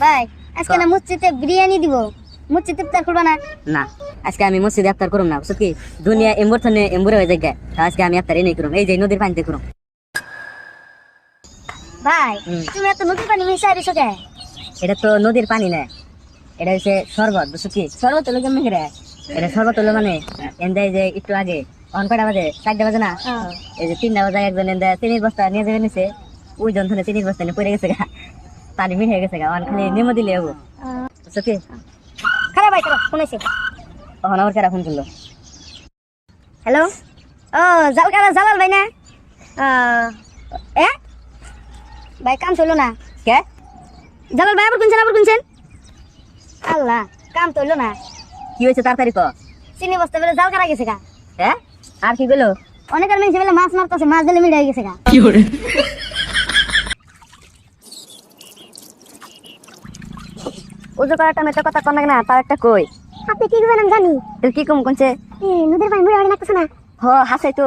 ভাই আজকে না মসজিদে বিরিয়ানি দিব। মসজিদে ইফতার করবা না? না আজকে আমি মসজিদে আফতার করুম না বুঝছ কি? দুনিয়া এম্বর থনে এম্বুরে হয়ে যায় আজকে আমি আফতার এনেই করুম এই যে নদীর পানিতে করুম। ভাই তুমি এত নদীর পানি মিশাই দিছো কে? এটা তো নদীর পানি না এটা হচ্ছে শরবত বুঝছ কি? শরবত হলো কেমন করে এটা শরবত হলো মানে এন্দে যে একটু আগে অন কটা বাজে? চারটা বাজে না। এই যে তিনটা বাজে একজন এন্দে চিনির বস্তা নিয়ে যাবে নিছে ওই জন ধরে চিনির বস্তা নিয়ে পড়ে গেছে পানি হয়ে গেছে গা অন খালি নেমো দিলে হব। বুঝছ খারাপ ভাই খারাপ শুনেছি তখন আমার কেরা ফোন করল? হ্যালো? ও জাল কারা জালাল ভাই না? এ? ভাই কাম চলল না? কে? জালাল ভাই আবার কোনছেন আবার কোনছেন আল্লাহ কাম চলল না। কি হয়েছে তাড়াতাড়ি ক? চিনি বস্তা বেলে জাল কারা গেছে গা। হ্যাঁ আর কি বলো অনেক আর মেয়েছে বেলে মাছ মারতেছে মাছ দিলে মিলে গেছে গা। উজু টাইমে তো কথা কন না তার একটা কই? আপনি কি করবেন আমি জানি। তুই কি কম কোনছে এ নদীর পানি মুড়ে লাগতেছে না। হ হাসাই তো।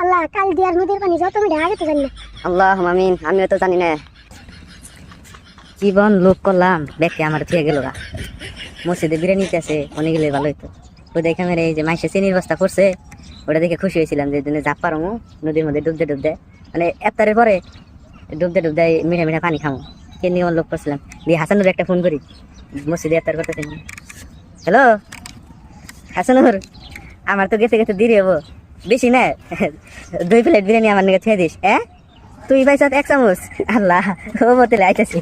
আল্লাহ কাল দিয়ার নদীর পানি যত মিলে আগে তো জানি না। আল্লাহ আমিন আমিও তো জানি না। জীবন লোক করলাম দেখে আমার থেকে গেল গা। মসজিদে বিরিয়ানি আছে অনেক গেলে ভালো হইতো। তো দেখে আমার এই যে মাইসে চিনির বস্তা করছে ওটা দেখে খুশি হয়েছিলাম যে দিনে জাপ পারো নদীর মধ্যে ডুবতে ডুবতে। মানে এফতারের পরে ডুবতে ডুবতে মিঠা মিঠা পানি খামো। কে নিয়ে লোক করছিলাম। দিয়ে হাসানুর একটা ফোন করি। মসজিদে কথা করতেছি হ্যালো হাসানুর, আমার তো গেছে গেছে দেরি হব। বেশি না? দুই প্লেট বিরিয়ানি আমার নিয়ে ছেড়ে দিস। হ্যাঁ তুই পাইছ এক চামচ? আল্লাহ, ও বোতলে আইতাছি।